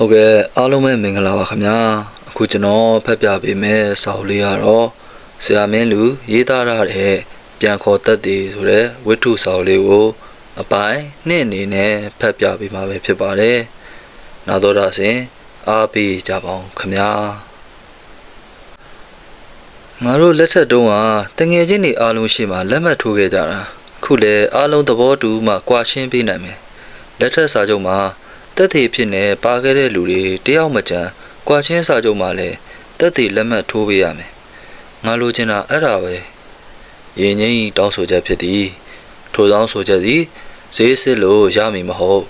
ဟုတ်ကဲ့အားလုံးပဲမင်္ဂလာပါခင်ဗျာအခုကျွန်တော်ဖတ်ပြပေးမယ်စာအုပ်လေးကတော့ဆရာမင်းလူရေးသားရတဲ့ပြန်ခေါ်တတ်တည်ဆိုတဲ့ဝိတ္ထုစာအုပ်လေးကိုအပိုင်းနှစ်အနေနဲ့ဖတ်ပြပေးမှာပဲဖြစ်ပါတယ်နောက်တော့ဒါဆိုရင်အားပေးကြပါအောင်ခင်ဗျာငါတို့လက်ထက်တုန်းကတငယ်ချင်းတွေအားလုံးရှိမှလက်မှတ်ထိုးခဲ့ကြတာအခုလည်းအားလုံးသဘောတူမှကြွာရှင်းပေးနိုင်မယ်လက်ထက်စာချုပ်မှာ တက်သေးဖြစ်နေပါခဲ့တဲ့လူတွေတယောက်မကြမ်းကြွာချင်းစာချုပ်မှာလည်းတက်သေးလက်မှတ်ထိုးပေးရမယ်ငါလိုချင်တာအဲ့ဒါပဲရင်ငိမ့်တောင်းဆိုချက်ဖြစ်သည်ထို့သောဆိုချက်သည်ဈေးစစ်လို့ရမည်မဟုတ်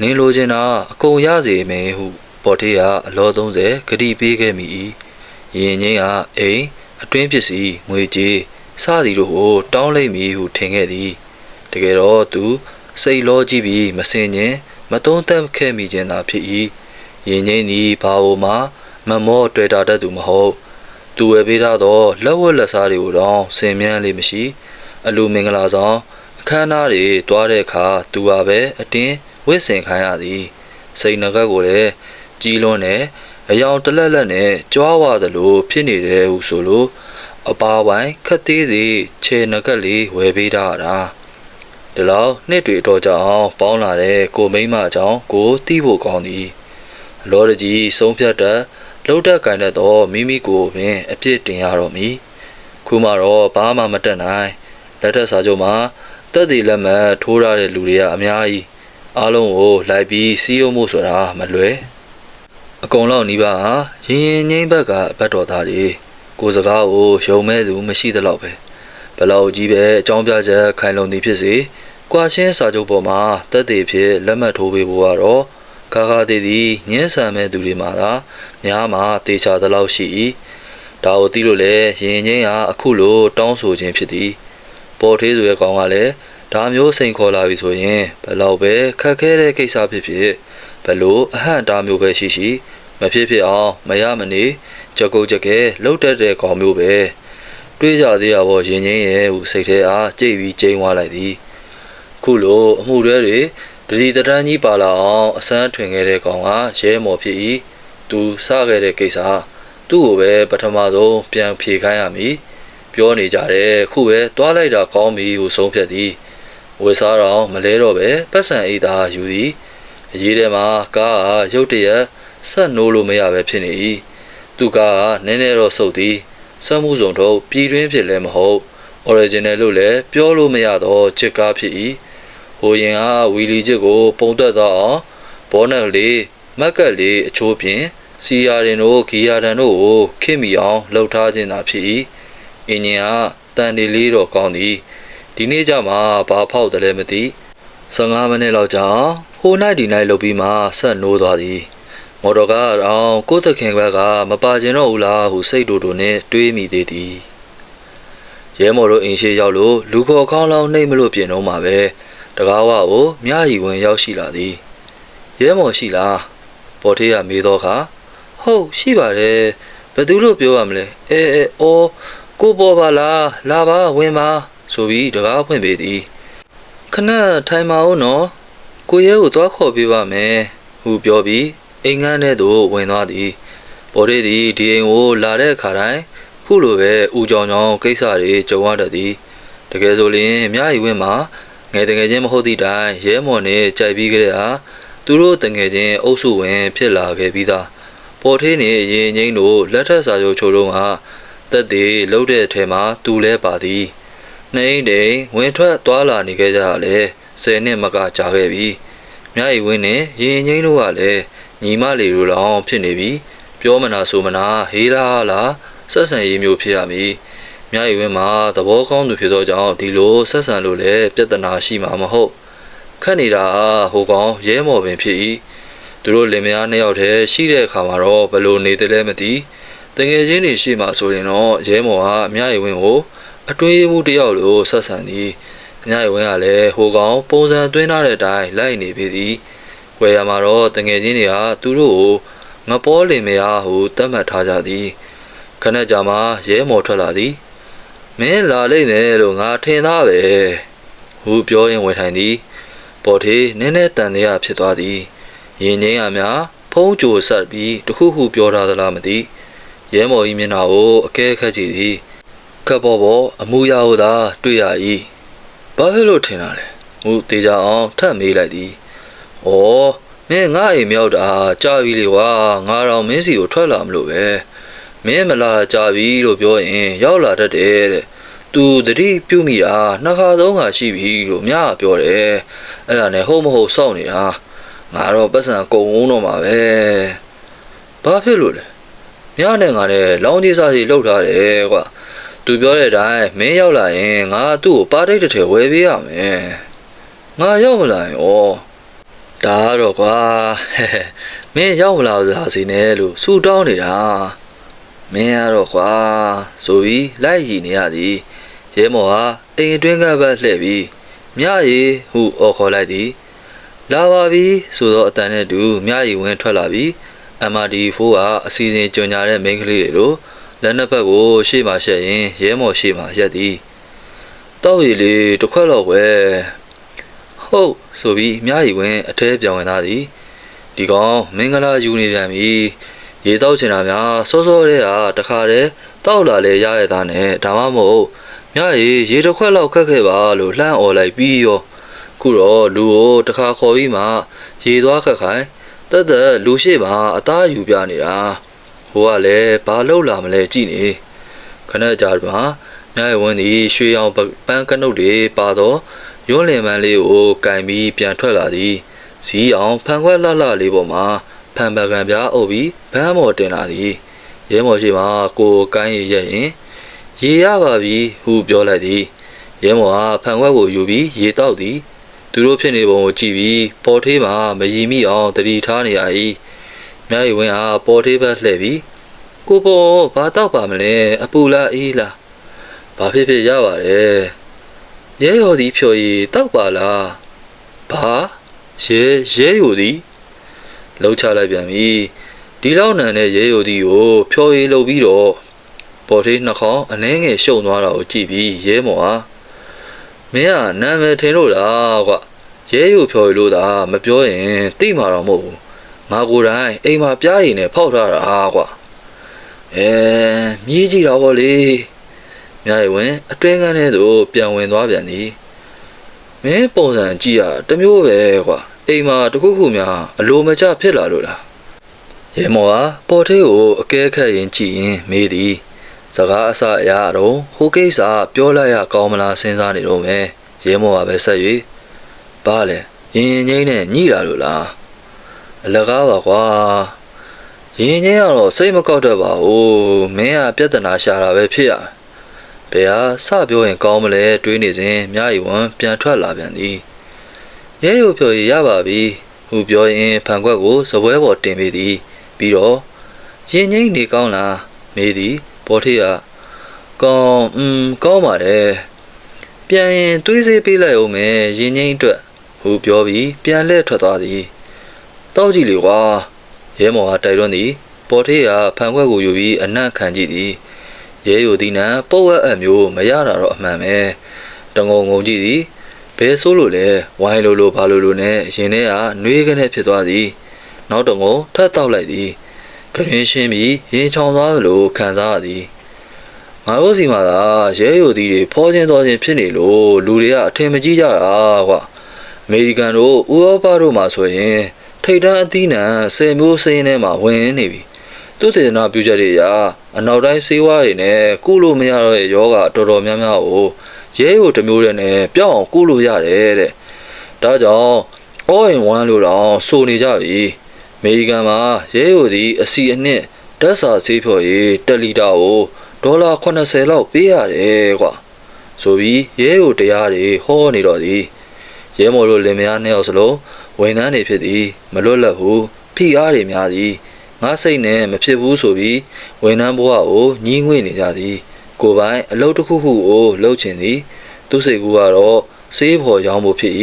နင်းလိုချင်တာအကုန်ရစေမယ်ဟုပေါ်ထေးကအလော30ဂတိပေးခဲ့မိ၏ရင်ငိမ့်ကအိမ်အတွင်းပစ္စည်းငွေကြေးစသည်တို့ကိုတောင်းလိုက်မည်ဟုထင်ခဲ့သည်တကယ်တော့သူစိတ်လောကြည့်ပြီးမစင်ញင် မတုံးသက်ခဲ့မိခြင်းသာဖြစ်၏ရင်ငိမ့်သည်ဘာဝမှာမမောတွေ့တာတတ်သူမဟုတ်သူဝယ်ပေးထားသောလက်ဝတ်လက်စားတွေကိုတော့စင်မြန်းလေးမရှိ အလူမင်္ဂလာဆောင်အခမ်းအနားတွေတွားတဲ့အခါသူဟာပဲအတင်းဝစ်စင်ခိုင်းရသည်စိတ်ငကက်ကိုလည်းကြီးလွန်းတယ်အယောင်တလက်လက်နဲ့ကြွားဝသလိုဖြစ်နေတယ်ဟုဆိုလို့အပါဝိုင်းခက်သေးသေးခြေငကက်လေးဝယ်ပေးထားတာ ဒီလောက်နှစ်တွေတော့ကြောင်ပေါင်းလာတဲ့ကိုမိမအကြောင်းကိုတီးဖို့ကောင်းသည်အလောတကြီးဆုံးဖြတ်တတ်လှုပ်တတ်ကင်တတ်သောမိမိကိုပင်အပြစ်တင်ရတော့မည်ခုမှတော့ဘာမှမတက်နိုင်လက်ထက်စာချုပ်မှာတက်သေးလက်မှတ်ထိုးရတဲ့လူတွေကအများကြီးအားလုံးကိုလိုက်ပြီးစီးရုံမှုဆိုတာမလွယ်အကုန်လုံးနီးပါးဟာရင်ရင်ငိမ့်ဘက်ကဘတ်တော်သားတွေကိုယ်စကားကိုယုံမဲ့သူမရှိသလောက်ပဲဘလောက်ကြီးပဲအကြောင်းပြချက်ခိုင်လုံသည်ဖြစ်စေ ကွာချင်းစာချုပ်ပေါ်မှာတက်သေးဖြစ်လက်မှတ်ထိုးပေးဖို့ကတော့ကာကာသေးသည်ညှင်းဆန်မဲ့သူတွေမှာသာများမှာတေချာသလောက်ရှိ၏ဒါကိုသိလို့လေရင်ငိမ့်ဟာအခုလိုတောင်းဆိုခြင်းဖြစ်သည်ပေါ်သေးဆိုရဲ့ကောင်ကလည်းဒါမျိုးစိန်ခေါ်လာပြီဆိုရင်ဘလောက်ပဲခက်ခဲတဲ့ကိစ္စဖြစ်ဖြစ်ဘလို့အဟန့်တားမျိုးပဲရှိရှိမဖြစ်ဖြစ်အောင်မရမနေကြကုတ်ကြကဲလှုပ်တတ်တဲ့ကောင်မျိုးပဲတွေးကြသေးရပေါ့ရင်ချင်းရဲ့ဟုစိတ်ထဲအားကြိတ်ပြီးကျိန်းသွားလိုက်သည် ခုလိုအမှုတွေတွေတတိတန်းကြီးပါလာအောင်အစမ်းထွင်ခဲ့တဲ့ကောင်ကရဲမော်ဖြစ်၏သူစခဲ့တဲ့ကိစ္စသူ့ကိုပဲပထမဆုံးပြန်ဖြေခိုင်းရမည်ပြောနေကြတယ်ခုပဲတွားလိုက်တာကောင်းပြီဟုဆုံးဖြတ်သည်ဝေစားတော့မလဲတော့ပဲပတ်စံအိတ်သားယူသည်အရေးထဲမှာကားကရုတ်တရက်ဆက်နိုးလို့မရပဲဖြစ်နေ၏သူကနည်းနည်းတော့စုပ်သည်စက်မှုစုံတော့ပြည်တွင်းဖြစ်လည်းမဟုတ် original လို့လည်းပြောလို့မရတော့ချစ်ကားဖြစ်၏ ဟိုရင်ကဝီလီချစ်ကို ပုံသက်တော့အောင်ဘောနက်လေးမက်ကက်လေးအချိုးဖြင့်စီယာရင်တို့ဂီယာတန်တို့ကိုခင်မိအောင်လှုပ်ထားခြင်းသာဖြစ်၏အင်းရင်ကတန်ဒီလေးတော့ကောင်းသည်ဒီနေ့ကျမှဘာဖောက်တယ်လဲမသိ15မိနစ်လောက်ကြာဟိုနိုင်ဒီနိုင်လုပ်ပြီးမှဆက်နိုးသွားသည်မော်တော်ကားအောင်ကိုတခင်ဘက်ကမပါကျင်တော့ဘူးလားဟုစိတ်တူတူနဲ့တွေးမိသေးသည်ရဲမော်တို့အင်ရှိရောက်လို့လူခေါ်ခေါင်းလောင်းနှိမ့်မလို့ပြင်တော့မှာပဲ တကားဝကိုမြရီဝင်ရောက်ရှိလာသည်ရဲမော်ရှိလားပေါ်ထေးကမေးတော့ခါဟုတ်ရှိပါတယ်ဘယ်သူလို့ပြောရမလဲအဲအဲအော်ကိုပေါ်ပါလားလာပါဝင်ပါဆိုပြီးတကားဖွင့်ပေးသည်ခဏထိုင်ပါဦးနော်ကိုရဲကိုသွားခေါ်ပေးပါမယ်ဟုပြောပြီးအိမ်ငန်းထဲသို့ဝင်သွားသည်ပေါ်ထေးသည်ဒီအိမ်ကိုလာတဲ့အခါတိုင်းခုလိုပဲဦးကြောင်ကြောင်ကိစ္စတွေကြုံရတတ်သည်တကယ်ဆိုရင်မြရီဝင်းမှာ ငယ်တငယ်ချင်းမဟုတ်သည့်တိုင်ရဲမော်နဲ့ကြိုက်ပြီးကြတဲ့ဟာသူတို့တငယ်ချင်းအုပ်စုဝင် ဖြစ်လာခဲ့ပြီးသားပေါ်ထေးနေရင်ငိမ့်တို့လက်ထက်စာချုပ်ချိုးတော့ဟာတက်သေးလှုပ်တဲ့အထဲမှာသူလဲပါသည်နှိမ့်တိန်ဝင်ထွက်သွားလာနေခဲ့ကြတာလေဆယ်နှစ်မကကြာခဲ့ပြီမြရီဝင်းနဲ့ရင်ငိမ့်တို့ကလည်းညီမလေးတို့လောင်ဖြစ်နေပြီပြောမနာဆိုမနာဟေးလားလားဆက်ဆံရေးမျိုးဖြစ်ရမည် မြရီဝင်းမှာသဘောကောင်းသူဖြစ်သောကြောင့်ဒီလိုဆက်ဆံလို့လည်းပြဿနာရှိမှာမဟုတ်ခက်နေတာဟိုကောင်ရဲမော်ပင်ဖြစ်၏သူတို့လင်မယားနှစ်ယောက်တည်းရှိတဲ့အခါမှာတော့ဘယ်လိုနေတယ်လဲမသိတငယ်ချင်းတွေရှိမှဆိုရင်တော့ရဲမော်ဟာမြရီဝင်းကိုအတွင်းမှုတယောက်လိုဆက်ဆံသည်ညရီဝင်းကလည်းဟိုကောင်ပုံစံသွင်းထားတဲ့အတိုင်းလိုက်နေပြီသည်ဝယ်ရမှာတော့တငယ်ချင်းတွေကသူတို့ကိုငပေါ်လင်မယားဟုတတ်မှတ်ထားကြသည်ခဏကြာမှရဲမော်ထွက်လာသည် မင်းလာလိမ့်မယ်လို့ငါထင်သားပဲဟုပြောရင်ဝင်ထိုင်သည်ပေါ်ထေးနည်းနည်းတန်တရားဖြစ်သွားသည်ရင်ငိမ့်ရများဖဖုံးကြိုဆက်ပြီးတခုခုပြောထားသလားမသိရဲမော်ကြီးမျက်နှာကိုအကဲခတ်ကြည့်သည်ကပ်ပေါ်ပေါ်အမှုရာဟုသာတွေ့ရ၏ဘာဖြစ်လို့ထင်တာလဲမူတေချာအောင်ထပ်မေးလိုက်သည်ဩမင်းငါအိမ်မြောက်တာကြာပြီလေကွာငါတော့မင်းစီကိုထွက်လာမလို့ပဲ မင်းမလာကြာပြီလို့ပြောရင် ရောက်လာတတ်တယ်တဲ့သူတတိပြုတ်မိတာနှစ်ခါသုံးခါရှိပြီလို့မြကပြောတယ်အဲ့ဒါနဲ့ဟုတ်မဟုတ်စောင့်နေတာငါတော့ပတ်စံကုံဝုန်းတော့မှာပဲဘာဖြစ်လို့လဲမြနဲ့ငါနဲ့လောင်းကြီးစားစီလှုပ်ထားတယ်ကွာသူပြောတဲ့အတိုင်းမင်းရောက်လာရင်ငါသူ့ကိုပါတိတ်တစ်ထည်ဝယ်ပေးရမယ်ငါရောက်မလာရင်ဩဒါကတော့ကွာဟဲ့ဟဲ့မင်းရောက်မလာသာစီနဲ့လို့ဆူတောင်းနေတာ မင်းကတော့ကွာဆိုပြီးလိုက်ရည်နေရသည်ရဲမော်ဟာအိမ်အတွင်းကဘက်လှည့်ပြီးမြရီဟုအော်ခေါ်လိုက်သည်လာပါပြီဆိုတော့အတန်နဲ့တူမြရီဝင်ထွက်လာပြီး MRD4 ကအစီအစဉ်ကြွညာတဲ့မိန်းကလေးတွေလိုလက်နှစ်ဖက်ကိုရှေ့မှာရှက်ရင်ရဲမော်ရှေ့မှာရက်သည်တောက်ရည်လေးတစ်ခွက်တော့ပဲဟုတ်ဆိုပြီးအများကြီးဝင်အထဲပြောင်းဝင်သားသည်ဒီကောင်မင်္ဂလာယူနေပြန်ပြီ ရေတောက်ချင်တာများစောစောလေးကတခါတည်းတောက်လာလေရရတဲ့သားနဲ့ဒါမှမဟုတ်မြရီရေတစ်ခွက်လောက်ခက်ခဲ့ပါလို့လှမ်းអော်လိုက်ပြီးရောခုတော့လူကိုတခါခေါ်ပြီးမှရေသွားခက်ခိုင်းတက်တက်လူရှိမှအသားယူပြနေတာဟိုကလည်းဘာလို့လာမလဲကြည့်နေခဏကြာမှာမြရီဝင်သည်ရွှေရောင်ပန်းကနုတ်တွေပါတော့ရွန်းလင်မန်းလေးကိုကင်ပြီးပြန်ထွက်လာသည်ဇီးအောင်ဖန်ခွက်လှလှလေးပေါ်မှာ ဖန်ပကံပြားအုပ်ပြီးဗန်းမော်တင်လာသည်ရဲမော်ရှိမှကိုယ်ကိုင်းရရက်ရင်ရေရပါပြီဟုပြောလိုက်သည်ရဲမော်ကဖန်ခွက်ကိုယူပြီးရေတောက်သည်သူတို့ဖြစ်နေပုံကိုကြည့်ပြီးပေါ်ထေးမှာမရီမိအောင်တတိထားနေရ၏မြရီဝင်းဟာပေါ်ထေးဘက်လှည့်ပြီးကိုပေါ်ဘာတောက်ပါမလဲအပူလားအေးလားဘာဖြစ်ဖြစ်ရပါတယ်ရဲရော်သည်ဖြော်ရည်တောက်ပါလားဘာရဲရဲရော်သည် လှုပ်ချလိုက်ပြန်ပြီဒီလောက်နံတဲ့ရဲရော်သည်ကိုဖြော်ရည်လှုပ်ပြီးတော့ပေါ်ထေးနှာခေါင်းအနှဲငယ်ရှုံသွားတာကိုကြည့်ပြီးရဲမော်ဟာမင်းကနာမည်ထင်လို့လားကွရဲရိုဖြော်ရည်လို့သာမပြောရင်သိမှာတော့မဟုတ်ဘူးငါကိုယ်တိုင်အိမ်မှာပြားရည်နဲ့ဖောက်ထားတာကွအဲမြည်ကြည့်တော့ဗောလေမြားရည်ဝင်အတွင်းကန်းထဲသို့ပြန်ဝင်သွားပြန်သည်မင်းပုံစံကြည့်ရတမျိုးပဲကွာ အိမ်မှာတခုခုများအလိုမကျဖြစ်လာလို့လားရဲမော်ဟာပေါ်သေးကိုအကဲခတ်ရင်ကြည့်ရင်မေးသည်စကားအစအရာတော့ဟိုကိစ္စပြောလိုက်ရကောင်းမလားစဉ်းစားနေတော့မယ်ရဲမော်ကပဲဆက်၍ဘာလဲရင်ရင်ငိမ့်နဲ့ညှိလာလို့လားအလကားပါကွာရင်ငိမ့်ကတော့စိတ်မကောက်တတ်ပါဘူးမင်းကပြဿနာရှာတာပဲဖြစ်ရမယ်ဘယ်ဟာစပြောရင်ကောင်းမလဲတွေးနေစဉ်မြားရီဝန်ပြန်ထွက်လာပြန်သည် ရဲရုပ်ဖြော်ရရပါပြီဟုပြောရင်ဖန်ခွက်ကိုစပွဲပေါ်တင်ပေးသည် ပြီးတော့ရင်ငိမ့်နေကောင်းလားမေးသည်ဘောထေးကကောင်းอืมကောင်းပါတယ်ပြန်ရင်တွေးစေးပေးလိုက်အောင်မယ်ရင်ငိမ့်အတွက်ဟုပြောပြီးပြန်လှည့်ထွက်သွားသည်တောက်ကြည့်လေကွာရဲမော်ကတိုက်တွန်းသည်ပေါ်ထေးကဖန်ခွက်ကိုယူပြီးအနံ့ခံကြည့်သည်ရဲယိုဒီနံပုတ်ဝက်အမျိုးမရတာတော့အမှန်ပဲတငုံငုံကြည့်သည် ဘဲဆိုးလို့လဲဝိုင်းလိုလိုဘာလိုလိုနဲ့ရင်ထဲကနှွေးကနေဖြစ်သွားသည်နောက်တငုံထပ်တောက်လိုက်သည်ခရင်းရှင်းပြီးရင်ချောင်သွားသလိုခံစားရသည်ငါတို့စီမှာသာရဲယိုဒီတွေဖောချင်းတော်ချင်းဖြစ်နေလို့လူတွေကအထင်မကြီးကြတာကွာအမေရိကန်တို့ဥရောပတို့မှာဆိုရင်ထိတ်တန်းအသီးနှံ10မျိုးစင်းထဲမှာဝင်နေပြီသူတေသနာပြုချက်တွေအရအနောက်တိုင်းစေးဝါးတွေနဲ့ကုလို့မရတော့တဲ့ယောဂတော်တော်များများကို ရဲကိုတစ်မျိုးတည်းနဲ့ပြောင်းအောင်ကုလို့ရတယ်တဲ့ဒါကြောင့် all in one လို့တော့ဆိုနေကြပြီအမေရိကန်မှာရဲကိုဒီအစီအနှစ်ဓာတ်စာဆေးဖြော်ရေး1လီတာကိုဒေါ်လာ80လောက်ပေးရတယ်ကွာဆိုပြီးရဲကိုတရားတွေဟောနေတော့သည်ရဲမော်တို့လင်မယားနှစ်ယောက်စလုံးဝန်ထမ်းတွေဖြစ်သည်မလွတ်လပ်ဘူးဖိအားတွေများသည်ငါစိတ်နဲ့မဖြစ်ဘူးဆိုပြီးဝန်ထမ်းဘဝကိုညှင်းငွေ့နေကြသည် ကိုယ်ပိုင်အလုပ်တစ်ခုခုကိုလှုပ်ချင်သည် သူစိတ်ကူကတော့ဆေးဖော်ရောင်းဖို့ဖြစ်၏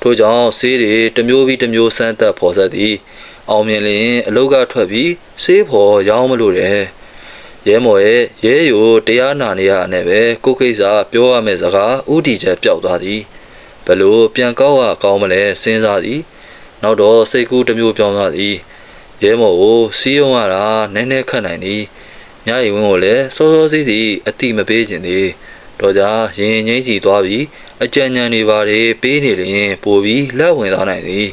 ထို့ကြောင့်ဆေးတွေတစ်မျိုးပြီးတစ်မျိုးစမ်းသပ်ဖော်ဆက်သည်အောင်မြင်လျင်အလုပ်ကထွက်ပြီးဆေးဖော်ရောင်းမလို့တယ်ရဲမော်ရဲ့ရဲယိုတရားနာနေရတဲ့ပဲကိုကိစ္စပြောရမယ့်စကားဥတီချက်ပျောက်သွားသည်ဘလို့ပြန်ကောက်ရကောင်းမလဲစဉ်းစားသည်နောက်တော့စိတ်ကူးတစ်မျိုးပြောင်းသွားသည်ရဲမော်ကိုစီးယုံရတာနည်းနည်းခတ်နိုင်သည် မြရီဝင်းကိုလည်းစောစောစီးစီအတိမပေးခြင်းသည်တော့ကြရင်ငိမ့်စီသွားပြီးအကြံဉာဏ်တွေပါတွေပေးနေရင်ပို့ပြီးလက်ဝင်သွားနိုင်သည်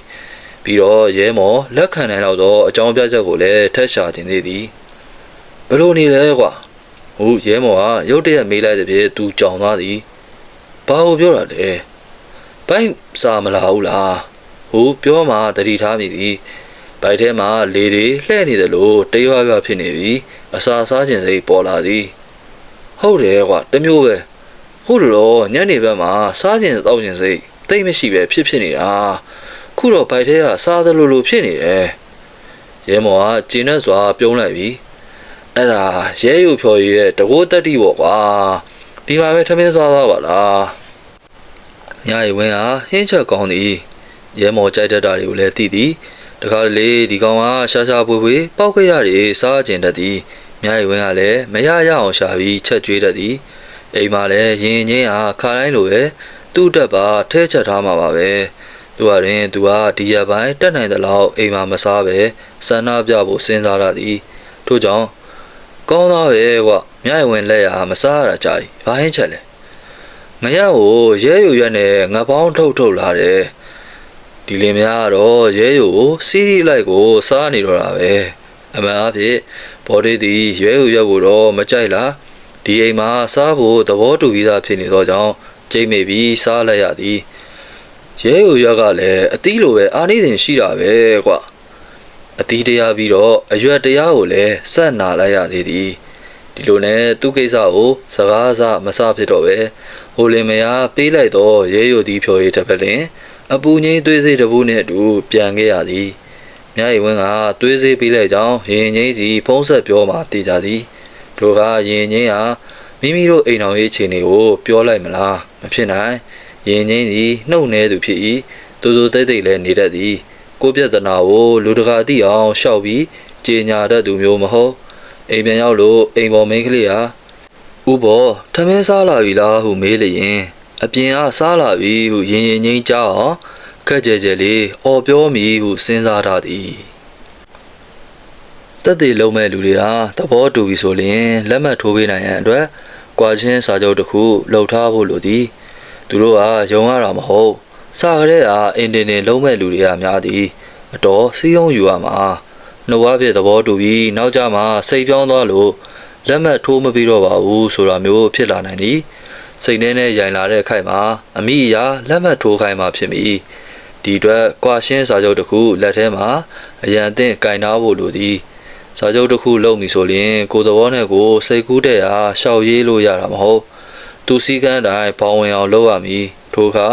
ပြီးတော့ရဲမော်လက်ခံနိုင်တော့သောအကြောင်းပြချက်ကိုလည်းထက်ရှာတင်သေးသည်ဘယ်လိုနေလဲကွာဟုတ်ရဲမော်ကရုတ်တရက်မေးလိုက်တဲ့ပြေသူကြောင်သွားသည်ဘာကိုပြောတာလဲဘိုင်းစာမလာဘူးလားဟုတ်ပြောမှတတိထားမိသည် ဘိုက်ထဲမှာလေတွေလှဲ့နေတယ်လို့တရွရွဖြစ်နေပြီအစာစားခြင်းစိတ်ပေါ်လာသည်ဟုတ်တယ်ကွာတမျိုးပဲဟုတ်လို့ညနေဘက်မှာစားခြင်းတောက်ခြင်းစိတ်တိတ်မရှိပဲဖြစ်ဖြစ်နေတာခုတော့ဘိုက်ထဲကစားသလိုလိုဖြစ်နေတယ်ရဲမော်ကကျင်းနဲ့စွာပြုံးလိုက်ပြီအဲ့ဒါရဲယူဖြော်ရည်ရဲ့တကိုးတက်တိပေါ့ကွာဒီမှာပဲထမင်းစားသားပါလားညရီဝင်းဟာဟင်းချက်ကောင်းသည်ရဲမော်ကြိုက်တတ်တာတွေကိုလည်းသိသည် တခါလေဒီကောင်ကရှာရှာပွေပွေပောက်ကြရတွေစားကျင်တတ်သည်မြားရီဝင်းကလည်းမရရအောင်ရှာပြီးချက်ကျွေးတတ်သည်အိမ်မှာလည်းရင်ချင်းဟာခါတိုင်းလိုပဲသူ့တက်ပါထဲချက်ထားမှာပါပဲသူကရင်သူကဒီရပိုင်းတက်နိုင်တဲ့လောက်အိမ်မှာမစားပဲဆန္ဒပြဖို့စဉ်းစားရသည်ထို့ကြောင့်ကောင်းသားပဲကွမြားရီဝင်းလက်ရမစားရတာကြာပြီဘာဟင်းချက်လဲငရကိုရဲယူရက်နဲ့ငပေါင်းထုတ်ထုတ်လာတယ် ဒီလင်မယားကတော့ရဲယိုကိုစီးရီလိုက်ကိုစားနေတော့တာပဲအမှန်အဖြစ်ဘော်ဒီသည်ရဲယိုရက်ကိုတော့မကြိုက်လားဒီအိမ်မှာစားဖို့သဘောတူပြီးသားဖြစ်နေသောကြောင့်ကြိတ်မိပြီးစားလိုက်ရသည်ရဲယိုရက်ကလည်းအသီးလိုပဲအာနေစဉ်ရှိတာပဲကွအသီးတရားပြီးတော့အရွက်တရားကိုလည်းစက်နာလိုက်ရသေးသည်ဒီလိုနဲ့သူ့ကိစ္စကိုစကားအစမစဖြစ်တော့ပဲဟိုလင်မယားပေးလိုက်တော့ရဲယိုသည်ဖြော်ရည်တစ်ဖက်လင် အပူငိမ့်သွေးစေးတပူးနှင့်အတူပြန်ခဲ့ရသည်မြရီဝင်းကသွေးစေးပေးလိုက်ကြောင်းရင်ငိမ့်စီဖုံးဆက်ပြောမှတည်ကြသည်တို့ကရင်ငိမ့်ဟာမိမိတို့အိမ်တော်ရေးအခြေအနေကိုပြောလိုက်မလားမဖြစ်နိုင်ရင်ငိမ့်သည်နှုတ်နေသူဖြစ်၏တူတူတိတ်တိတ်လည်းနေတတ်သည်ကိုပြဿနာကိုလူတကာသိအောင်ရှောက်ပြီးကြေညာတတ်သူမျိုးမဟုတ်အိမ်ပြန်ရောက်လို့အိမ်ပေါ်မိန်းကလေးဟာဥဘောထမင်းစားလာပြီလားဟုမေးလျင် အပြင်ကစားလာပြီဟုရင်ရင်ငိမ့်ကြအောင်ခက်ကြဲကြဲလေးအော်ပြောမိဟုစဉ်းစားထားသည်တက်တည်လုံးမဲ့လူတွေဟာသဘောတူပြီဆိုရင်လက်မှတ်ထိုးပေးနိုင်ရန်အတွက်ကွာချင်းစာချုပ်တစ်ခုလှုပ်ထားဖို့လိုသည်သူတို့ကယုံရတာမဟုတ်စာကလေးအားအင်တင်တင်လုံးမဲ့လူတွေကများသည်အတော်စီးယုံယူရမှာနှုတ်ဝါပြသဘောတူပြီးနောက်ကြမှာစိတ်ပြောင်းသွားလို့လက်မှတ်ထိုးမပြီးတော့ပါဘူးဆိုတာမျိုးဖြစ်လာနိုင်သည် စိတ်ထဲနဲ့ရိုင်လာတဲ့အခိုက်မှာအမိအရာလက်မှတ်ထိုးခိုင်းမှဖြစ်မည်ဒီအတွက်ကွာရှင်းစာချုပ်တစ်ခုလက်ထဲမှာအရန်အသင့်ကင်ထားဖို့လိုသည်စာချုပ်တစ်ခုလုပ်ပြီဆိုရင်ကိုယ်သဘောနဲ့ကိုယ်စိတ်ကူးတဲ့ဟာရှောက်ရေးလို့ရတာမဟုတ်သူစည်းကမ်းတိုင်းဘောင်းဝင်အောင်လုပ်ရမည်ထိုအခါ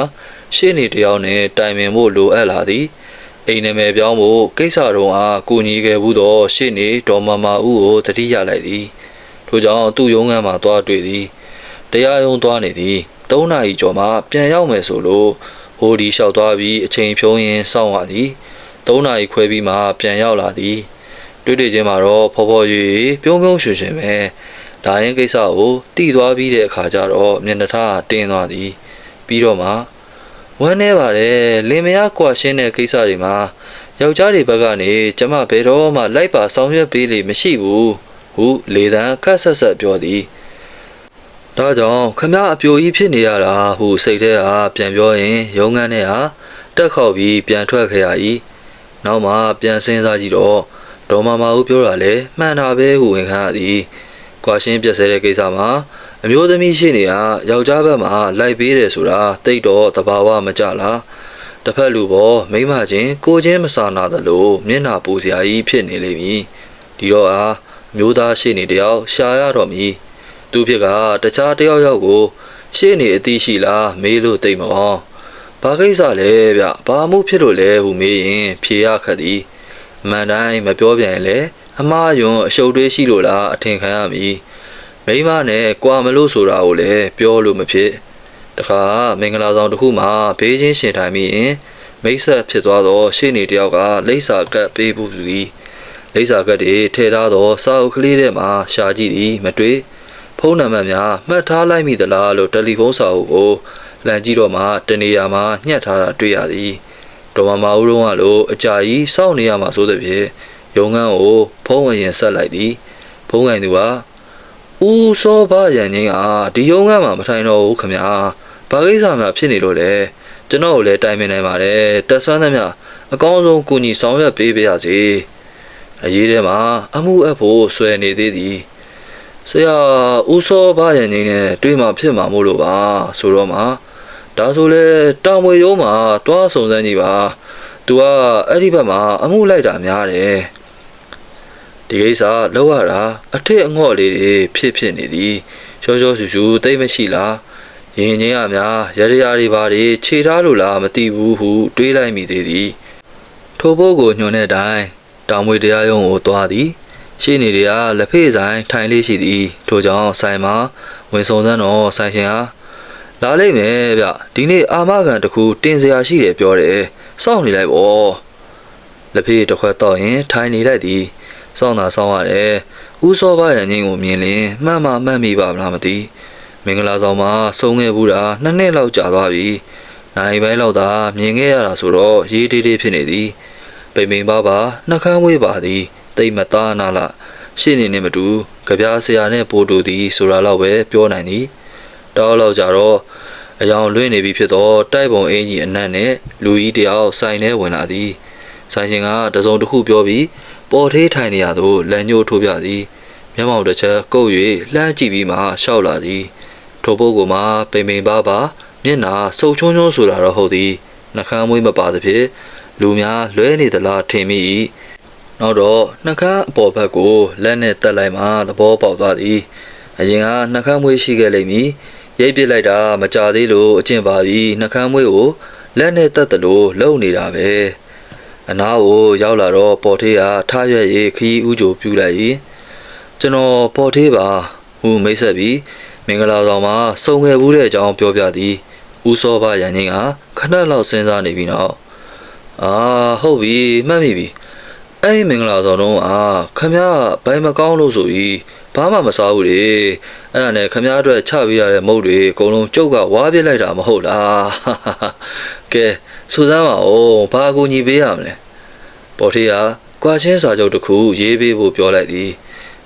ရှေ့နေတယောက်နဲ့တိုင်ပင်ဖို့လိုအပ်လာသည်အိမ်နာမည်ပြောင်းဖို့ကိစ္စတော်အားကူညီခဲ့ဘူးသောရှေ့နေဒေါ်မမာဦးကိုတတိရလိုက်သည်ထို့ကြောင့်သူ့ရုံးခန်းမှာသွားတွေ့သည် တရားရုံးသွားနေသည်၃နာရီကျော်မှပြန်ရောက်မယ်ဆိုလို့ဟိုဒီလျှောက်သွားပြီးအချိန်ဖြုံးရင်းစောင့်ရသည်၃နာရီခွဲပြီးမှပြန်ရောက်လာသည်တွေ့တွေ့ချင်းမှာတော့ဖော်ဖော်ရွေပြုံးပြုံးရွှင်ရွှင်ပဲဒါရင်ကိစ္စကိုတည်သွားပြီးတဲ့အခါကျတော့မျက်နှာထားတင်းသွားသည် ပြီးတော့မှဝမ်းနေပါတယ်လင်မယားကွာရှင်းတဲ့ကိစ္စတွေမှာယောက်ျားတွေဘက်ကနေကျမဘယ်တော့မှလိုက်ပါဆောင်ရွက်ပေးလေမရှိဘူးဟုလေတန်းခက်ဆက်ဆက်ပြောသည် ဒါကြောင့်ခမအပြိုကြီးဖြစ်နေရတာဟုစိတ်ထဲဟာပြန်ပြောရင်ရုံးခန်းထဲဟာတက်ခေါက်ပြီးပြန်ထွက်ခဲ့ရ၏နောက်မှပြန်စဉ်းစားကြည့်တော့ဒေါ်မမဦးပြောတာလေမှန်တာပဲဟုဝန်ခံရသည်ကွာရှင်းပြက်ဆဲတဲ့ကိစ္စမှာအမျိုးသမီးရှိနေရယောက်ျားဘက်မှာလိုက်ပေးတယ်ဆိုတာတိတ်တော့တဘာဝမကြလားတစ်ဖက်လူပေါ်မိမချင်းကိုချင်းမစာနာသလိုမျက်နှာပူစရာကြီးဖြစ်နေလိမ့်မည်ဒီတော့အားအမျိုးသားရှိနေတယောက်ရှာရတော့မည် သူဖြစ်ကတခြားတယောက်ယောက်ကို ရှေ့နေအသိရှိလားမေးလို့သိမအောင်ဘာကိစ္စလဲဗျဘာမှုဖြစ်လို့လဲဟုမေးရင် ဖြေရခက်သည်အမှန်တိုင်းမပြောပြန်ရင်လေအမှားယွန်းအရှုပ်တွေးရှိလို့လားအထင်ခံရမည်မိမနဲ့ကြွာမလို့ဆိုတာကိုလည်းပြောလို့မဖြစ်တခါမင်္ဂလာဆောင်တစ်ခုမှာဘေးချင်းရှင်ထိုင်ပြီးရင်မိတ်ဆက်ဖြစ်သွားသောရှေ့နေတယောက်ကလိပ်စာကပ်ပေးဖို့သူသည်လိပ်စာကပ်တွေထည့်ထားသောစာအုပ်ကလေးထဲမှာရှာကြည့်သည်မတွေ့ ဖုန်းနံပါတ်များမှတ်ထားလိုက်မိသလားလို့တယ်လီဖုန်းစာအုပ်ကိုလန်ကြည့်တော့မှတနေရာမှာညှက်ထားတာတွေ့ရသည်ဒေါ်မမဦးလုံးကလို့အကြာကြီးစောင့်နေရမှာဆိုတဲ့ဖြင့်ရုံငန်းကိုဖုံးဝင်ရင်ဆက်လိုက်သည်ဖုံးကန်သူကဦးစောဘရန်ချင်းကဒီရုံငန်းမှာမထိုင်တော့ဘူးခမညာဘာကိစ္စမှဖြစ်နေလို့လဲကျွန်တော်ကိုလည်းတိုင်ပင်နိုင်ပါတယ်တက်ဆွမ်းသမျှအကောင်းဆုံးကူညီဆောင်ရွက်ပေးပါရစေအရေးထဲမှာအမှုအပ်ဖို့ဆွဲနေသေးသည် ဆရာဦးစောဘရန်ချင်းနဲ့တွေ့မှဖြစ်မှာမို့လို့ပါဆိုတော့မှဒါဆိုလေတာမွေရုံးမှာတွားစုံစမ်းကြည့်ပါ तू ကအဲ့ဒီဘက်မှာအမှုလိုက်တာများတယ်ဒီကိစ္စလောက်ရတာအထက်အငေါ့လေးတွေဖြစ်ဖြစ်နေသည်ရှောရှောဆူဆူတိတ်မရှိလားရင်ချင်းရများရရရာတွေပါတွေခြေထားလို့လားမသိဘူးဟုတွေးလိုက်မိသေးသည်ထိုဘုတ်ကိုညွှန်တဲ့အတိုင်းတောင်မွေတရားရုံးကိုသွားသည် ရှေ့နေတွေကလက်ဖေးဆိုင်ထိုင်လေးရှိသည်ထို့ကြောင့်ဆိုင်မှာဝင်စုံစမ်းတော့ဆိုင်ရှင်ဟာလာလိမ့်မယ်ဗျဒီနေ့အာမခံတစ်ခုတင်စရာရှိတယ်ပြောတယ်စောင့်နေလိုက်ပေါ့လက်ဖေးတစ်ခွက်တော့ရင်ထိုင်နေလိုက်သည်စောင့်တာစောင့်ရတယ်ဦးစောပါရန်ချင်းကိုမြင်လင်မှတ်မှမှတ်မိပါမလားမသိမင်္ဂလာဆောင်မှာစုံခဲ့ဘူးတာနှစ်နှစ်လောက်ကြာသွားပြီနိုင်ပိုင်းလောက်သာမြင်ခဲ့ရတာဆိုတော့ရေးတေးသေးဖြစ်နေသည်ပိန်ပိန်ပါပါနှကန်းဝေးပါသည် တိတ်မသားနာလားရှင်းနေနေမတူကြပြားဆရာနဲ့ပို့တူသည်ဆိုတာတော့ပဲပြောနိုင်သည်တောက်လောက်ကြတော့အယောင်လွင့်နေပြီဖြစ်သောတိုက်ပုံအင်ကြီးအနက်နဲ့လူကြီးတယောက်ဆိုင်ထဲဝင်လာသည်ဆိုင်ရှင်ကတစုံတစ်ခုပြောပြီးပေါ်သေးထိုင်နေရသို့လမ်းညှိုးထိုးပြသည်မျက်မှောင်တစ်ချက်ကုပ်၍လှမ်းကြည့်ပြီးမှရှောက်လာသည်ထိုပုဂ္ဂိုလ်မှာပိန်ပိန်ပါပါမျက်နာစုပ်ချုံချုံဆိုတာတော့ဟုတ်သည်နှကန်းမွေးမပါသဖြင့်လူများလွဲနေသလားထင်မိ၏ နောက်တော့နှကန်းအပေါ်ဘက်ကိုလက်နဲ့တက်လိုက်မှသဘောပေါက်သွားသည်အရင်ကနှကန်းမွေးရှိခဲ့လိမ့်မည်ရိပ်ပစ်လိုက်တာမကြသေးလို့အကျင့်ပါပြီနှကန်းမွေးကိုလက်နဲ့တက်တယ်လို့လုံနေတာပဲအနားကိုရောက်လာတော့ပေါ်ထေးကထားရွက်ရေးခီးဥကြိုပြူလိုက်၏ကျွန်တော်ပေါ်ထေးပါဟူမိတ်ဆက်ပြီးမင်္ဂလာဆောင်မှာစုံငယ်ဘူးတဲ့အကြောင်းပြောပြသည်ဦးစောဘရန်ချင်းကခဏလောက်စဉ်းစားနေပြီးနောက်အာဟုတ်ပြီမှတ်မိပြီ အဲ့ဒီမင်္ဂလာဆောင်တော့အာခမရဘိုင်မကောင်းလို့ဆိုပြီးဘာမှမစားဘူးလေအဲ့ဒါနဲ့ခမရအတွက်ချပေးရတဲ့မုတ်တွေအကုန်လုံးကျုပ်ကဝါပြစ်လိုက်တာမဟုတ်လားကဲစူးစမ်းပါဦးဘာအကူညီပေးရမလဲပေါ်ထေးကကွာချင်းစာချုပ်တစ်ခုရေးပေးဖို့ပြောလိုက်သည်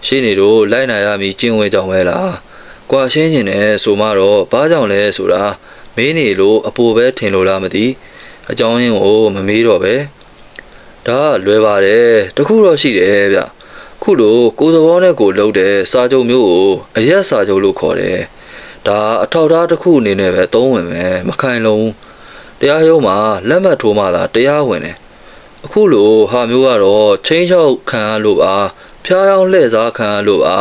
ရှင်းနေတို့လိုက်နိုင်ရမည်ကျင့်ဝဲကြောင်ပဲလားကွာရှင်းရင်လည်းဆိုမှတော့ဘာကြောင့်လဲဆိုတာမင်းနေလို့အပူပဲထင်လို့လားမသိအကြောင်းရင်းကိုမမေးတော့ပဲ ဒါကလွယ်ပါတယ်တခုတော့ရှိတယ်ဗျခုလိုကိုယ်သဘောနဲ့ကိုယ်လှုပ်တဲ့စာချုပ်မျိုးကိုအရက်စာချုပ်လို့ခေါ်တယ်ဒါအထောက်အထားတစ်ခုအနေနဲ့ပဲသုံးဝင်မယ်မခိုင်လုံးတရားရုံးမှာလက်မှတ်ထိုးမှသာတရားဝင်တယ်အခုလိုဟာမျိုးကတော့ချင်းချောက်ခံရလို့ပါဖျားယောင်းလှည့်စားခံရလို့ပါ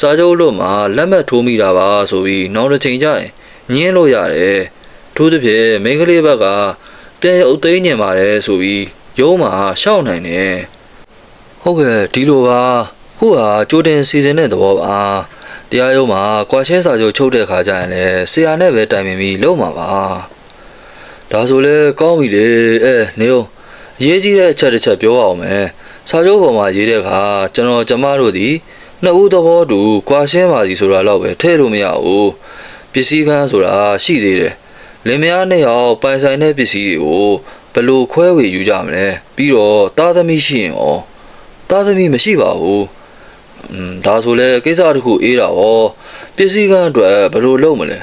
စာချုပ်လို့မှလက်မှတ်ထိုးမိတာပါဆိုပြီးနောက်တစ်ချိန်ကျရင်ညင်းလို့ရတယ်ထို့သဖြင့်မိန်းကလေးဘက်ကပြန်ရုပ်သိမ်းညင်ပါတယ်ဆိုပြီး ရုံးမှာရှောက်နိုင်တယ်ဟုတ်ကဲ့ဒီလိုပါခုဟာကြိုတင်စီစဉ်တဲ့သဘောပါတရားရုံးမှာကွာရှင်းစာချုပ်ချုပ်တဲ့ခါကျရင်လည်းဆရာနဲ့ပဲတိုင်ပင်ပြီးလုပ်မှာပါဒါဆိုလဲကောင်းပြီလေအဲနေဦးအရေးကြီးတဲ့အချက်တစ်ချက်ပြောအောင်မယ်စာချုပ်ပေါ်မှာရေးတဲ့အခါကျွန်တော်ကျမတို့ဒီနှစ်ဦးသဘောတူကွာရှင်းပါစီဆိုတာတော့ပဲထည့်လို့မရဘူးပစ္စည်းကန်းဆိုတာရှိသေးတယ်လင်မယားနှစ်ယောက်ပိုင်ဆိုင်တဲ့ပစ္စည်းတွေကို ဘယ်လို့ခွဲဝေယူကြမလဲပြီးတော့သားသမီးရှိရင်ရောသားသမီးမရှိပါဘူးอืมဒါဆိုလဲကိစ္စတစ်ခုအေးတာဟောပစ္စည်းကန်းအတွက်ဘယ်လို့လုပ်မလဲ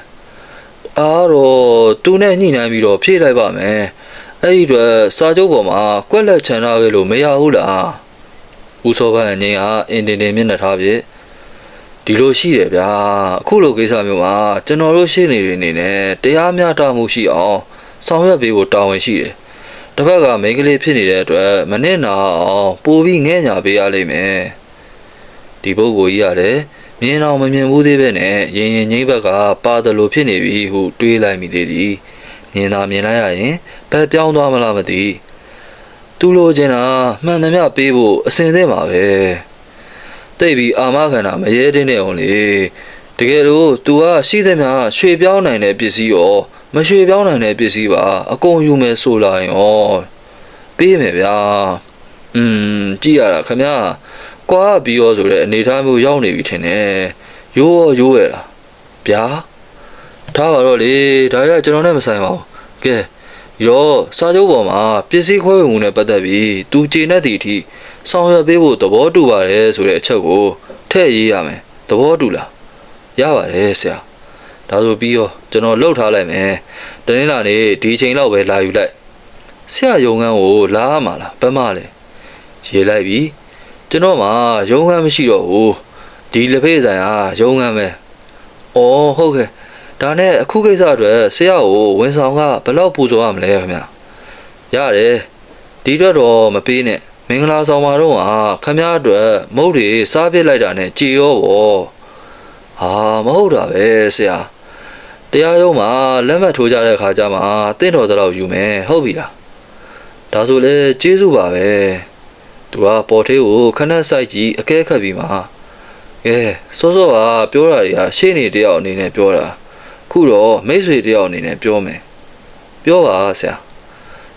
အားတော့သူနဲ့ညှိနှိုင်းပြီးတော့ဖြည့်လိုက်ပါမယ်အဲ့ဒီအတွက်စာချုပ်ပေါ်မှာကွက်လက်ချန်ထားခဲ့လို့မရဘူးလားဦးစောပန်းငင်းကအင်တင်တင်မျက်နှာထားပြဒီလိုရှိတယ်ဗျာအခုလိုကိစ္စမျိုးမှာကျွန်တော်တို့ရှင်းနေတွေအနေနဲ့တရားမျှတမှုရှိအောင်ဆောင်ရွက်ပေးဖို့တာဝန်ရှိတယ် တစ်ဖက်ကမိန်းကလေးဖြစ်နေတဲ့အတွက်မနစ်နာအောင်ပိုပြီးငဲ့ညာပေးရလိမ့်မယ်ဒီပုဂ္ဂိုလ်ကြီးကလည်းမြင်အောင်မမြင်ဘူးသေးပဲနဲ့ရင်ရင်ငိမ့်ဘက်ကပါတယ်လို့ဖြစ်နေပြီဟုတွေးလိုက်မိသေးသည်မြင်သာမြင်လိုက်ရရင်ဘယ်ပြောင်းသွားမလားမသိသူလိုချင်တာမှန်သမျှပေးဖို့အစင်သင့်ပါပဲတိတ်ပြီးအာမခံတာမရဲတဲ့နဲ့အောင်လေတကယ်လို့ तू ကရှိသမျှရွှေပြောင်းနိုင်တဲ့ပစ္စည်းရော မရွှေပြောင်းနိုင်တဲ့ပစ္စည်းပါအကုန်ယူမယ်ဆိုလာရင်ရောပေးမယ်ဗျာอืมကြည့်ရတာခမညာကွာပြီးရောဆိုတဲ့အနေထားမျိုးရောက်နေပြီထင်တယ်ရိုးရောရိုးရလားဗျာထားပါတော့လေဒါရကျွန်တော်နဲ့မဆိုင်ပါဘူးကဲဒီတော့စာချုပ်ပေါ်မှာပစ္စည်းခွဲဝေမှုနဲ့ပတ်သက်ပြီးသူကျေနပ်သည့်အထိဆောင်ရွက်ပေးဖို့သဘောတူပါတယ်ဆိုတဲ့အချက်ကိုထည့်ရေးရမယ်သဘောတူလားရပါတယ်ဆရာ ဒါဆိုပြီးတော့ကျွန်တော်လှုပ်ထားလိုက်မယ်တနင်္လာနေ့ဒီချိန်လောက်ပဲလာယူလိုက်ဆရာရုံငန်းကိုလာရမှာလားဘယ်မှလဲရေးလိုက်ပြီကျွန်တော်မှရုံငန်းမရှိတော့ဘူးဒီလက်ဖေးဆိုင်ဟာရုံငန်းပဲဩဟုတ်ကဲ့ဒါနဲ့အခုကိစ္စအတွက်ဆရာကိုဝန်ဆောင်ကဘယ်လောက်ပူဇော်ရမလဲခင်ဗျရတယ်ဒီအတွက်တော့မပေးနဲ့မင်္ဂလာဆောင်မှာတော့ဟာခင်ဗျားအတွက်မုတ်တွေစားပစ်လိုက်တာနဲ့ကြည်ရောဗောဟာမဟုတ်တာပဲဆရာ တရားရုံးမှာလက်မှတ်ထိုးကြတဲ့ခါကျမှတင့်တော်သလောက်ယူမယ်ဟုတ်ပြီလားဒါဆိုလေကျေးဇူးပါပဲသူကပေါ်သေးကိုခဏဆိုင်ကြည့်အကဲခတ်ပြီးမှကဲစောစောကပြောတာတွေကရှေ့နေတယောက်အနေနဲ့ပြောတာခုတော့မိတ်ဆွေတယောက်အနေနဲ့ပြောမယ်ပြောပါဆရာ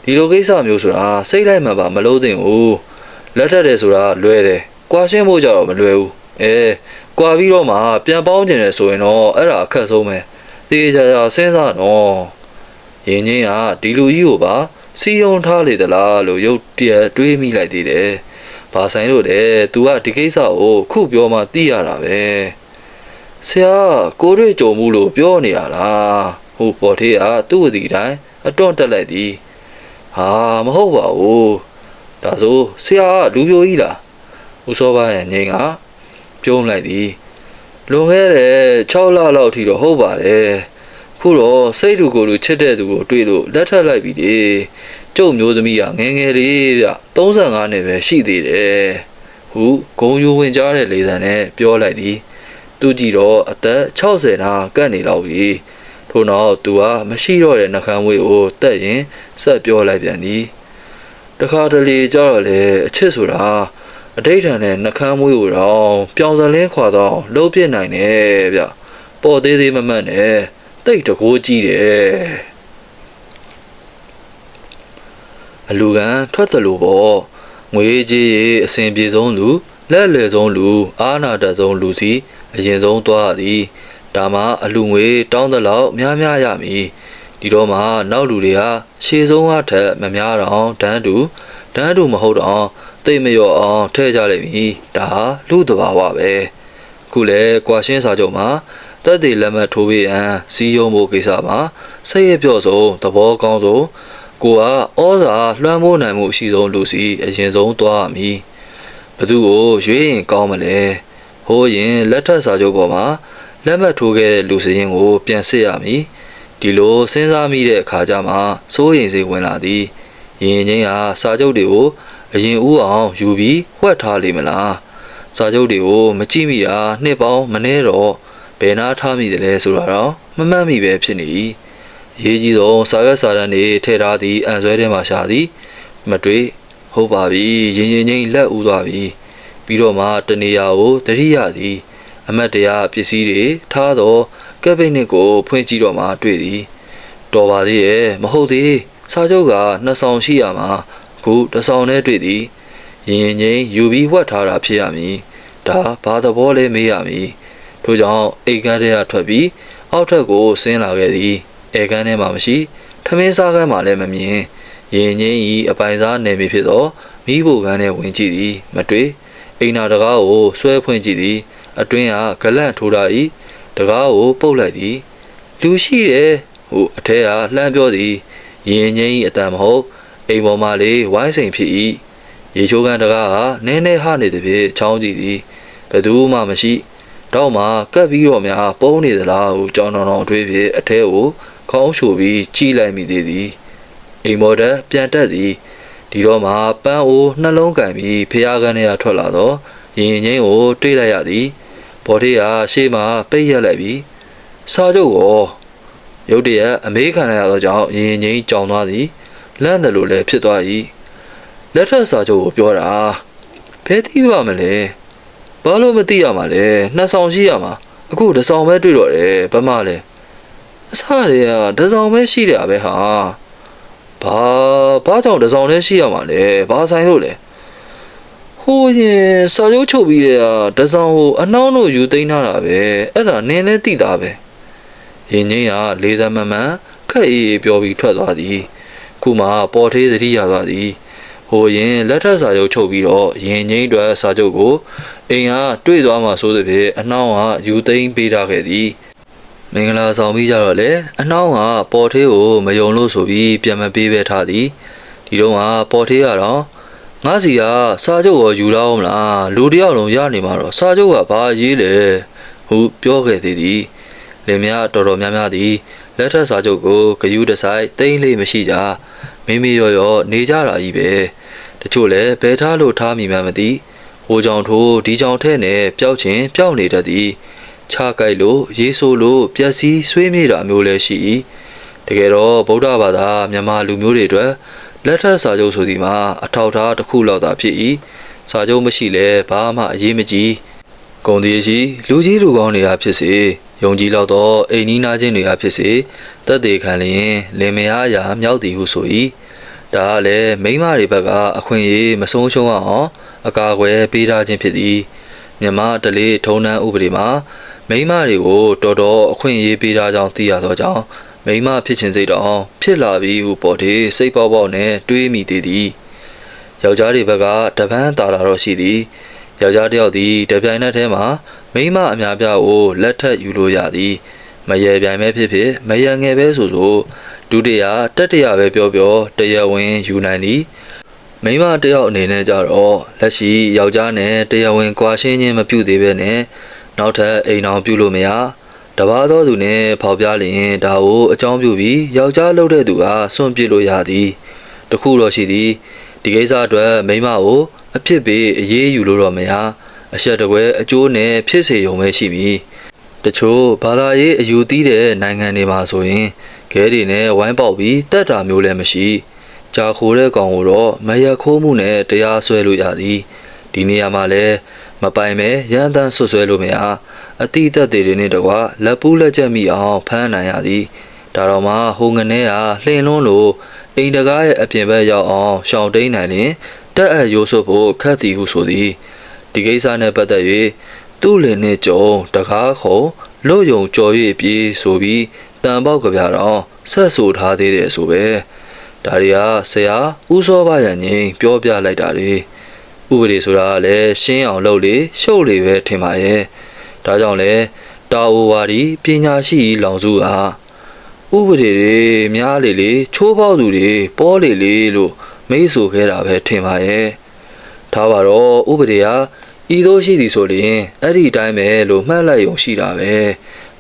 ဒီလိုကိစ္စမျိုးဆိုတာစိတ်လိုက်မှန်ပါမလို့သင့်ဘူးလက်ထက်တယ်ဆိုတာလွယ်တယ်ကွာရှင်းဖို့ကြတော့မလွယ်ဘူးအဲကွာပြီးတော့မှပြန်ပေါင်းကျင်တယ်ဆိုရင်တော့အဲ့ဒါအခက်ဆုံးပဲ တေးကြကြစဉ်းစားတော့ရင်ချင်းကဒီလူကြီးကိုပါစီယုံထားလေသလားလို့ရုတ်တရက်တွေးမိလိုက်သေးတယ်ဘာဆိုင်လို့လဲ तू ကဒီကိစ္စကိုခုပြောမှသိရတာပဲဆရာကိုရွေကြုံမှုလို့ပြောနေရလားဟိုပေါ်သေးကသူ့အစီတိုင်းအတွန့်တက်လိုက်သည်ဟာမဟုတ်ပါဘူးဒါဆိုဆရာကလူပြိုကြီးလားဦးစောပါရဲ့ငိန်ကပြုံးလိုက်သည် လွန်ခဲ့တဲ့6လလောက်အထိတော့ဟုတ်ပါတယ်ခုတော့စိတ်တူကိုယ်တူချစ်တဲ့သူကိုတွေ့လို့လက်ထပ်လိုက်ပြီဒီကျုပ်မျိုးသမီးကငယ်ငယ်လေးဗျ35နှစ်ပဲရှိသေးတယ်ဟုဂုံယူဝင်ကြားတဲ့လေသံနဲ့ပြောလိုက်သည်သူကြည့်တော့အသက်60နာကတ်နေတော့ပြီထို့နောက်သူကမရှိတော့တဲ့နှကမ်းမွေးကိုတက်ရင်ဆက်ပြောလိုက်ပြန်သည်တခါတလေကြတော့လေအချစ်ဆိုတာ အတိတ်ထန်တဲ့နှကမ်းမွေးကိုတော့ပြောင်စလင်းခွာတော့လှုပ်ပြစ်နိုင်တယ်ဗျပေါ်သေးသေးမမတ်နဲ့တိတ်တကိုးကြီးတယ်အလူကန်ထွက်သလိုပေါ့ငွေကြီးရေအစဉ်ပြေဆုံးလူလက်လေဆုံးလူ အာနာတဆုံးလူစီအရင်ဆုံးသွားသည်ဒါမှအလူငွေတောင်းသလောက်များများရမည်ဒီတော့မှနောက်လူတွေကရှေးဆုံးအထက်မများတော့တန်းတူတန်းတူမဟုတ်တော့ သိမ့်မရော့အောင်ထဲကြလိမ့်မည်ဒါဟာလူတဘာဝပဲခုလေကွာရှင်းစာချုပ်မှာတက်တည်လက်မှတ်ထိုးပြီးအန်စီယုံဖို့ကိစ္စမှာစိတ်ရပြော့ဆုံးသဘောကောင်းဆုံးကိုကဩဇာလွှမ်းမိုးနိုင်မှုအရှိဆုံးလူစီအရင်ဆုံးသွားရမည်ဘသူကိုရွေးရင်ကောင်းမလဲဟိုးရင်လက်ထပ်စာချုပ်ပေါ်မှာလက်မှတ်ထိုးခဲ့တဲ့လူစရင်ကို ပြန်စစ်ရမည်ဒီလိုစဉ်းစားမိတဲ့အခါကျမှစိုးရိမ်စိတ်ဝင်လာသည်ရင်ချင်းဟာစာချုပ်တွေကို အရင်ဦးအောင်ယူပြီးဝှက်ထားလိမ့်မလားစာချုပ်တွေကိုမကြည့်မိတာနှစ်ပေါင်းမနှဲတော့ဘယ်နာထားမိတယ်လဲဆိုတာတော့မမှတ်မိပဲဖြစ်နေ၏ရေးကြီးဆုံးစာရွက်စာတမ်းတွေထည့်ထားသည့်အံဆွဲထဲမှာရှာသည်မတွေ့ဟုတ်ပါပြီရင်ရင်ချင်းလက်ဦးသွားပြီပြီးတော့မှတနေရာကိုတတိယသည် အမတ်တရားပစ္စည်းတွေထားသောကက်ဘိနစ်ကို ဖွင့်ကြည့်တော့မှတွေ့သည် တော်ပါသေးရဲ့မဟုတ်သေးစာချုပ်ကနှစ်ဆောင်ရှိရမှာအ ခုတစ်ဆောင်နဲ့တွေ့သည်ရင်ရင်ချင်းယူပြီးဝှက်ထားတာဖြစ်ရမည်ဒါဘာသဘောလဲမေးရမည်ထို့ကြောင့်အိတ်ကန်းထဲကထွက်ပြီးအောက်ထပ်ကိုဆင်းလာခဲ့သည်ဧကန်းထဲမှာမရှိထမင်းစားကန်းမှာလည်းမမြင်ရင်ချင်းဤအပိုင်စားနယ်မြေဖြစ်သောမိဖို့ကန်းထဲဝင်ကြည့်သည်မတွေ့အိမ်နာတကားကိုဆွဲဖွင့်ကြည့်သည်အတွင်းကဂလန့်ထိုးတာ၏တကားကိုပုတ်လိုက်သည်လူရှိတယ်ဟုအထဲကလှမ်းပြောသည်ရင်ငိမ့်၏အတန်မဟုတ် အိမ်ပေါ်မှလေဝိုင်းစိန်ဖြစ်၏ရေချိုးကန်တကားကနည်းနည်းဟနေသည်ဖြင့်ချောင်းကြည့်သည်ဘယ်သူမှမရှိတော့မှကပ်ပြီးတော့များပုံးနေသလားဟုကြောင်တော်တော်အတွေ့ဖြင့်အထဲကိုခေါင်းရှူပြီးကြီးလိုက်မိသေးသည်အိမ်မော်တက်ပြန်တက်သည်ဒီတော့မှပန်းအိုးနှလုံးကန်ပြီးဖျားကန်းထဲကထွက်လာတော့ရင်ငိမ့်ကိုတွေးလိုက်ရသည်ဘော်ထေးကရှေ့မှာပိတ်ရက်လိုက်ပြီးစားကြုတ်ကိုရုတ်တရက်အမေးခံရသောကြောင့်ရင်ငိမ့်ကြောင်သွားသည် လန့်တယ်လို့လည်းဖြစ်သွား၏လက်ထက်စာချုပ်ကိုပြောတာဘယ်သိပါမလဲဘာလို့မသိရမှာလဲနှစ်ဆောင်ရှိရမှာအခုတစ်ဆောင်ပဲတွေ့တော့တယ်ဘာမှလဲအစားတွေကတစ်ဆောင်ပဲရှိတယ်ပဲဟာဘာဘာကြောင့်တစ်ဆောင်လည်းရှိရမှာလဲဘာဆိုင်လို့လဲဟိုရင်စာရုပ်ချုပ်ပြီးတဲ့ကတစ်ဆောင်ကိုအနှောင်းတို့ယူသိမ်းထားတာပဲအဲ့ဒါနင်းလဲသိတာပဲရင်ချင်းကလေးသမမန်ခက်အေးအေးပြောပြီးထွက်သွားသည်အ ခုမှပေါ်သေးသတိရသွားသည်ဟိုရင်လက်ထပ်စာချုပ်ချုပ်ပြီးတော့ရင်ငိမ့်အတွက်စာချုပ်ကိုအိမ်ကတွေ့သွားမှဆိုသည်ဖြင့်အနှောင်းကယူသိမ်းပေးထားခဲ့သည်မင်္ဂလာဆောင်ပြီးကြတော့လေအနှောင်းကပေါ်သေးကိုမယုံလို့ဆိုပြီးပြန်မပေးပဲထားသည်ဒီတော့ကပေါ်သေးကတော့ငါစီကစာချုပ်ကိုယူတော့မလားလူတစ်ယောက်လုံးရနေမှာတော့စာချုပ်ကဘာရေးလဲဟုပြောခဲ့သေးသည်လင်မယားတော်တော်များများသည် လက်ထပ်စာချုပ်ကိုဂယူးတဆိုင်တိမ့်လေးမရှိကြမိမိရော်ရော်နေကြတာကြီးပဲတချို့လည်းဘဲထားလို့ထားမိမှမသိဟိုကြောင့်ထိုးဒီကြောင့်ထဲနဲ့ပျောက်ချင်းပျောက်နေတတ်သည်ခြားကြိုက်လို့ရေးဆိုးလို့ပျက်စီးဆွေးမြေ့တာမျိုးလည်းရှိ၏တကယ်တော့ဗုဒ္ဓဘာသာမြန်မာလူမျိုးတွေအတွက်လက်ထပ်စာချုပ်ဆိုဒီမှာအထောက်အထားတစ်ခုလောက်သာဖြစ်၏စာချုပ်မရှိလဲဘာမှအရေးမကြီးဂုံတည်းရှိလူကြီးလူကောင်းတွေကဖြစ်စေ ယုံကြည်လောက်သောအိမ်နီးနားချင်းတွေကဖြစ်စေတက်သေးခံလျင်လင်မယားအရာမြောက်သည်ဟုဆို၏ဒါကလည်းမိန်းမတွေဘက်ကအခွင့်အရေးမဆုံးရှုံးအောင်အကာအကွယ်ပေးထားခြင်းဖြစ်သည်မြန်မာတလေးထုံနှန်းဥပဒေမှာမိန်းမတွေကိုတော်တော်အခွင့်အရေးပေးထားကြောင်းသိရသောကြောင့်မိန်းမဖြစ်ခြင်းစိတ်တော့ဖြစ်လာပြီဟုပေါ်သေးစိတ်ပေါက်ပေါက်နဲ့တွေးမိသေးသည်ယောက်ျားတွေဘက်ကတပန်းတာတာတော့ရှိသည်ယောက်ျားတစ်ယောက်သည်တပြိုင်နက်တည်းမှာ မိန်းမအများပြားကိုလက်ထပ်ယူလို့ရသည်မရေပြိုင်ပဲဖြစ်ဖြစ်မရငယ်ပဲဆိုဆိုဒုတိယတတိယပဲပြောပြောတရားဝင်ယူနိုင်သည်မိန်းမတစ်ယောက်အနေနဲ့ကြတော့လက်ရှိယောက်ျားနဲ့တရားဝင်ကွာရှင်းခြင်းမပြုသေးပဲနဲ့နောက်ထပ်အိမ်အောင်ပြုလို့မရတပါးသောသူနဲ့ဖောက်ပြလျင်ဒါကိုအကြောင်းပြုပြီးယောက်ျားလုပ်တဲ့သူကစွန့်ပစ်လို့ရသည်တခုတော့ရှိသည်ဒီကိစ္စအတွက်မိန်းမကိုအဖြစ်ပေးအေးအေးယူလို့တော့မရ အဆက်တကွဲအကျိုးနဲ့ဖြစ်စေရုံပဲရှိပြီတချို့ဘာသာရေးအယူသီးတဲ့နိုင်ငံတွေမှာဆိုရင်ခဲတွေနဲ့ဝိုင်းပေါက်ပြီးတက်တာမျိုးလည်းမရှိကြာခိုးတဲ့ကောင်ကိုတော့မရက်ခိုးမှုနဲ့တရားစွဲလို့ရသည်ဒီနေရာမှာလည်းမပိုင်မဲရန်တန်းဆွဆွဲလို့မရအတိအသက်တွေနဲ့တကွာလက်ပူးလက်ချက်မိအောင်ဖမ်းနိုင်ရသည်ဒါတော့မှဟိုငနေကလှင်လွန်းလို့အိမ်တကားရဲ့အပြင်ဘက်ရောက်အောင်ရှောင်တိန်နိုင်ရင်တက်အပ်ရိုးစွဖို့ခက်သည်ဟုဆိုသည် ဒီကိစ္စနဲ့ပတ်သက်၍သူ့လင်နှင့်ကြုံတကားခုံလို့ယုံကြော်၍ပြေးဆိုပြီးတန်ပေါက်ကပြတော့ဆက်ဆိုထားသေးတယ်ဆိုပဲဒါတွေကဆရာဥစောပါရန်ငိန်ပြောပြလိုက်တာတွေဥပဒေဆိုတာကလည်းရှင်းအောင်လုပ်လေရှုပ်လေပဲထင်ပါရဲ့ဒါကြောင့်လဲတာအိုဝါဒီပညာရှိလောင်စုကဥပဒေတွေများလေလေချိုးပေါက်သူတွေပေါ်လေလေလို့မိတ်ဆိုခဲ့တာပဲထင်ပါရဲ့ထားပါတော့ဥပဒေက ဤသို့ရှိသည်ဆိုရင်အဲ့ဒီအတိုင်းပဲလို့မှတ်လိုက်ရုံရှိတာပဲ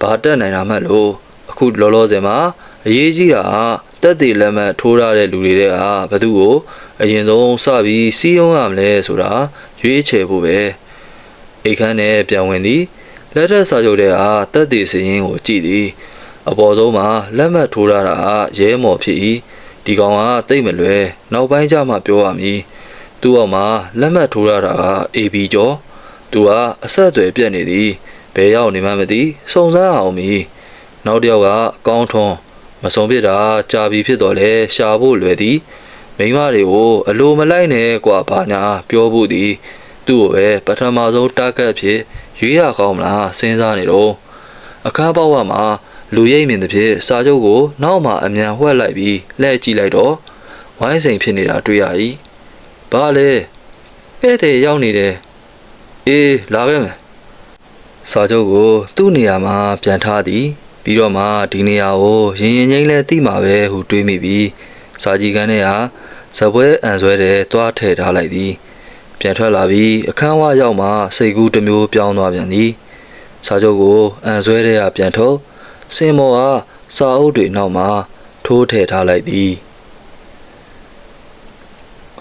ဘာတက်နိုင်တာမှတ်လို့အခုလောလောဆယ်မှာအရေးကြီးတာကတက်သေးလက်မှတ်ထိုးထားတဲ့လူတွေတဲ့ကဘသူကိုအရင်ဆုံးစပြီးစီးရုံးရမလဲဆိုတာရွေးချယ်ဖို့ပဲအိတ်ခမ်းနဲ့ပြန်ဝင်သည်လက်ထက်စာချုပ်တဲ့အားတက်သေးစရင်ကိုကြည့်သည်အပေါ်ဆုံးမှာလက်မှတ်ထိုးထားတာရဲမော်ဖြစ်၏ဒီကောင်ကတိတ်မလွယ်နောက်ပိုင်းကျမှပြောရမည် သူ့အောက်မှာလက်မှတ်ထိုးရတာက AB ကျော်သူကအဆက်အသွယ်ပြတ်နေသည်ဘယ်ရောက်နေမှမသိစုံစမ်းအောင်မီနောက်တစ်ယောက်ကကောင်းထွန်းမစုံပြစ်တာကြာပြီဖြစ်တော့လဲရှာဖို့လွယ်သည်မိန်းမတွေကိုအလိုမလိုက်နဲ့ကွာဘာညာပြောဖို့သည်သူ့ကိုပဲပထမဆုံးတာဂက်ဖြစ်ရွေးရကောင်းမလားစဉ်းစားနေတော့အခန်းပေါက်ဝမှာလူရိပ်မြင်တဲ့ဖြစ်စာချုပ်ကို နောက်မှအမြန်ဝှက်လိုက်ပြီးလှည့်ကြည့်လိုက်တော့ဝိုင်းစိန်ဖြစ်နေတာတွေ့ရ၏ ဘာလဲဧည့်သည်ရောက်နေတယ်အေးလာခဲ့မယ်စာချုပ်ကိုသူ့နေရာမှာပြန်ထားသည်ပြီးတော့မှဒီနေရာကိုရင်ရင်ချင်းလဲတိမှာပဲဟုတွေးမိပြီးစာကြည့်ကန်းထဲဟာဇပွဲအန်ဆွဲတဲ့တွားထည့်ထားလိုက်သည်ပြန်ထွက်လာပြီးအခန်းဝရောက်မှစိတ်ကူးတစ်မျိုးပြောင်းသွားပြန်သည်စာချုပ်ကိုအန်ဆွဲတဲ့ကပြန်ထုတ်စင်မော်ဟာစာအုပ်တွေနောက်မှာထိုးထည့်ထားလိုက်သည်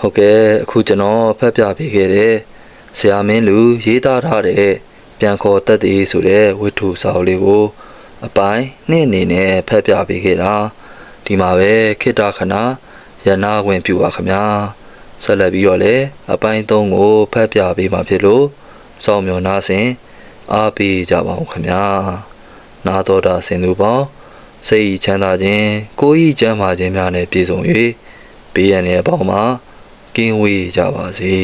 ဟုတ်ကဲ့အခုကျွန်တော်ဖတ်ပြပေးခဲ့တဲ့ဆရာမင်းလူရေးသားထားတဲ့ပြန်ခေါ်တက်တည်ဆိုတဲ့ဝတ္ထုစာအုပ်လေးကို အပိုင်းနှစ်အနေနဲ့ဖတ်ပြပေးခဲ့တာဒီမှာပဲခိတ္တခဏရနာဝင်ပြပါခမညာဆက်လက်ပြီးတော့လည်းအပိုင်း၃ကိုဖတ်ပြပေးမှာဖြစ်လို့စောင့်မျှော်နာစဉ်အားပေးကြပါဦးခမညာနာတော်တာဆင်သူပေါင်းစိတ်ဤချမ်းသာခြင်းကိုယ်ဤကျမ်းမာခြင်းများနဲ့ပြည့်စုံ၍ဘေးရန်ရဲ့အပေါင်းမှာ ကင်းဝေးကြပါစေ